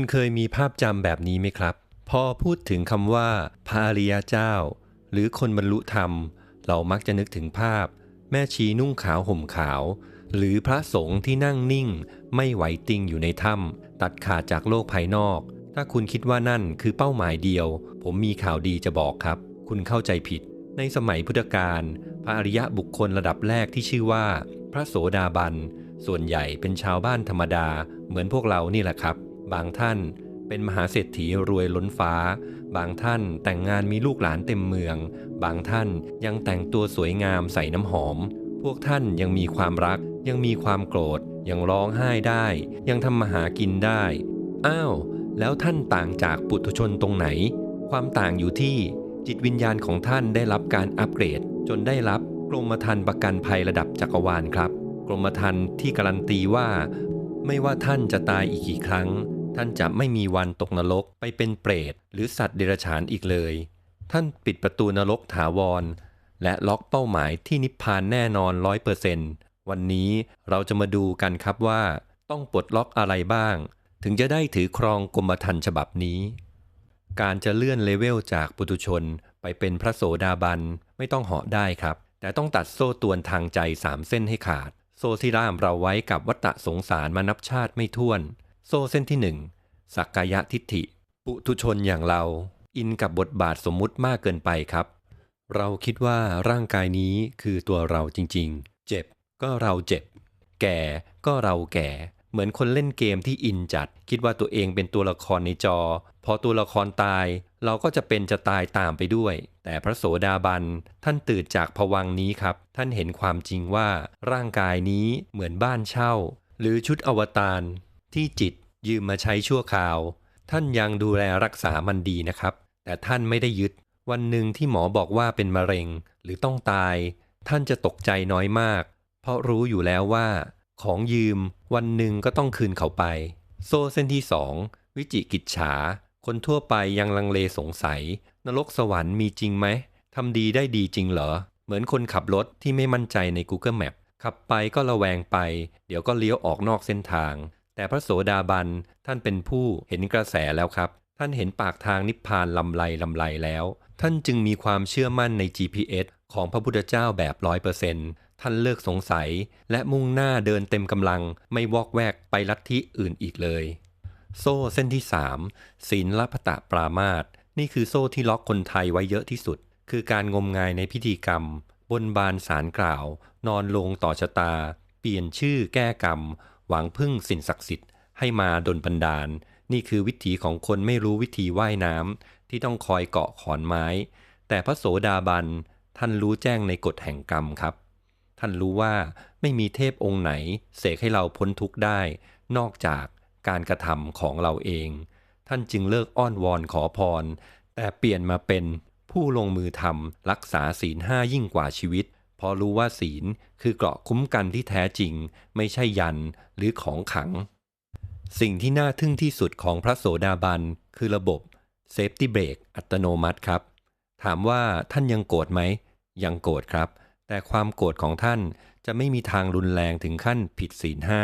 คุณเคยมีภาพจำแบบนี้ไหมครับ พอพูดถึงคำว่าพระอริยเจ้า หรือคนบรรลุธรรม เรามักจะนึกถึงภาพ แม่ชีนุ่งขาวห่มขาว หรือพระสงฆ์ที่นั่งนิ่ง ไม่ไหวติงอยู่ในถ้ำตัดขาดจากโลกภายนอก ถ้าคุณคิดว่านั่นคือเป้าหมายเดียว ผมมีข่าวดีจะบอกครับ คุณเข้าใจผิด ในสมัยพุทธกาลพระอริยะบุคคลระดับแรกที่ชื่อว่า พระโสดาบัน ส่วนใหญ่เป็นชาวบ้านธรรมดา เหมือนพวกเรานี่แหละครับ บางท่านเป็นมหาเศรษฐีรวยล้นฟ้า บางท่านแต่งงานมีลูกหลานเต็มเมือง บางท่านยังแต่งตัวสวยงามใส่น้ำหอม พวกท่านยังมีความรัก ยังมีความโกรธ ยังร้องไห้ได้ ยังทำมาหากินได้ อ้าว แล้วท่านต่างจากปุถุชนตรงไหน ความต่างอยู่ที่จิตวิญญาณของท่านได้รับการอัปเกรด จนได้รับกรมธรรม์ประกันภัยระดับจักรวาลครับ กรมธรรม์ที่การันตีว่า ไม่ว่าท่านจะตายอีกกี่ครั้ง ท่านจะไม่มีวันตกนรกไปเป็นเปรต หรือสัตว์เดรัจฉานอีกเลย ท่านปิดประตูนรกถาวร และล็อกเป้าหมายที่นิพพานแน่นอนร้อยเปอร์เซนต์วันนี้เราจะมาดูกันครับว่า ต้องปลดล็อกอะไรบ้าง ถึงจะได้ถือครองกรมธรรม์ฉบับนี้ การจะเลื่อนเลเวลจากปุถุชนไปเป็นพระโสดาบันไม่ต้องเหาะได้ครับ แต่ต้องตัดโซ่ตวนทางใจสามเส้นให้ขาด โซ่ที่ร่ามเราไว้กับวัฏฏะสงสารมานับชาติไม่ถ้วน โซ่เส้นที่หนึ่ง สักกายทิฏฐิ ปุถุชนอย่างเรา อินกับบทบาทสมมุติมากเกินไปครับ เราคิดว่าร่างกายนี้คือตัวเราจริงๆ เจ็บก็เราเจ็บ แก่ก็เราแก่ เหมือนคนเล่นเกมที่อินจัด คิดว่าตัวเองเป็นตัวละครในจอ พอตัวละครตาย เราก็จะเป็นจะตายตามไปด้วย แต่พระโสดาบันท่านตื่นจากผวังนี้ครับ ท่านเห็นความจริงว่าร่างกายนี้เหมือนบ้านเช่า หรือชุดอวตารที่จิต ยืมมาใช้ชั่วคราว ท่านยังดูแลรักษามันดีนะครับ แต่ท่านไม่ได้ยึด วันหนึ่งที่หมอบอกว่าเป็นมะเร็งหรือต้องตาย ท่านจะตกใจน้อยมาก เพราะรู้อยู่แล้วว่า ของยืมวันหนึ่งก็ต้องคืนเขาไป โซ่เส้นที่สองวิจิกิจฉา คนทั่วไปยังลังเลสงสัย นรกสวรรค์มีจริงไหมทำดีได้ดีจริงเหรอ เหมือนคนขับรถที่ไม่มั่นใจใน Google Map ขับไปก็ระแวงไป เดี๋ยวก็เลี้ยวออกนอกเส้นทาง แต่พระโสดาบันท่านเป็นผู้เห็นกระแสแล้วครับ ท่านเห็นปากทางนิพพานลำไรลำไรแล้ว ท่านจึงมีความเชื่อมั่นใน GPS ของพระพุทธเจ้าแบบร้อยเปอร์เซ็นต์ท่านเลิกสงสัย และมุ่งหน้าเดินเต็มกำลังไม่วอกแวกไปลัทธิอื่นอีกเลย โซ่เส้นที่ 3 ศีลละพตะปรามาตนี่คือโซ่ที่ล็อกคนไทยไว้เยอะที่สุด คือการงมงายในพิธีกรรม บนบานสารกล่าว นอนลงต่อชะตา เปลี่ยนชื่อแก้กรรม หวังพึ่งสิ่งศักดิ์สิทธิ์ให้มาดลบันดาล นี่คือวิถีของคนไม่รู้วิธีว่ายน้ำที่ต้องคอยเกาะขอนไม้ แต่พระโสดาบันท่านรู้แจ้งในกฎแห่งกรรมครับ ท่านรู้ว่าไม่มีเทพองค์ไหน เสกให้เราพ้นทุกข์ได้ นอกจากการกระทำของเราเอง ท่านจึงเลิกอ้อนวอนขอพร แต่เปลี่ยนมาเป็นผู้ลงมือทำรักษาศีลห้ายิ่งกว่าชีวิต พอรู้ว่าศีลคือเกราะคุ้มกันที่แท้จริง ไม่ใช่ยันหรือของขัง สิ่งที่น่าทึ่งที่สุดของพระโสดาบัน คือระบบ Safety Brake อัตโนมัติครับ ถามว่าท่านยังโกรธไหม ยังโกรธครับ แต่ความโกรธของท่านจะไม่มีทางรุนแรงถึงขั้นผิดศีลห้า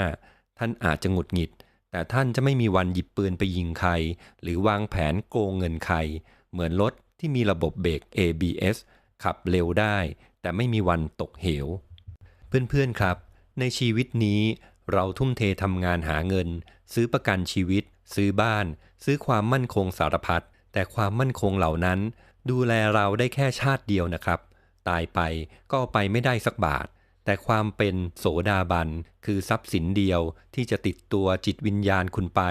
ท่านอาจจะหงุดหงิด แต่ท่านจะไม่มีวันหยิบปืนไปยิงใคร หรือวางแผนโกงเงินใคร เหมือนรถที่มีระบบเบรก ABS ขับเร็วได้ แต่ไม่มีวันตกเหว เพื่อนๆครับ ในชีวิตนี้เราทุ่มเททำงานหาเงิน ซื้อประกันชีวิต ซื้อบ้าน ซื้อความมั่นคงสารพัดแต่ความมั่นคงเหล่านั้น ดูแลเราได้แค่ชาติเดียวนะครับ ตายไปก็ไปไม่ได้สักบาท แต่ความเป็นโสดาบัน คือทรัพย์สินเดียวที่จะติดตัวจิตวิญญาณคุณไป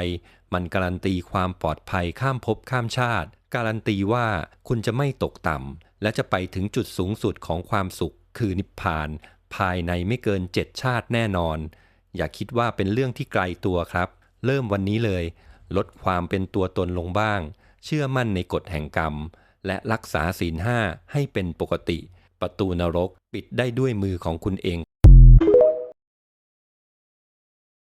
มันการันตีความปลอดภัยข้ามภพข้ามชาติ การันตีว่าคุณจะไม่ตกต่ำ และจะไปถึงจุดสูงสุดของความสุข คือนิพพาน ภายในไม่เกินเจ็ดชาติแน่นอน อย่าคิดว่าเป็นเรื่องที่ไกลตัวครับ เริ่มวันนี้เลย ลดความเป็นตัวตนลงบ้าง เชื่อมั่นในกฎแห่งกรรม และรักษาศีลห้าให้เป็นปกติ ประตูนรกปิดได้ด้วยมือของคุณเอง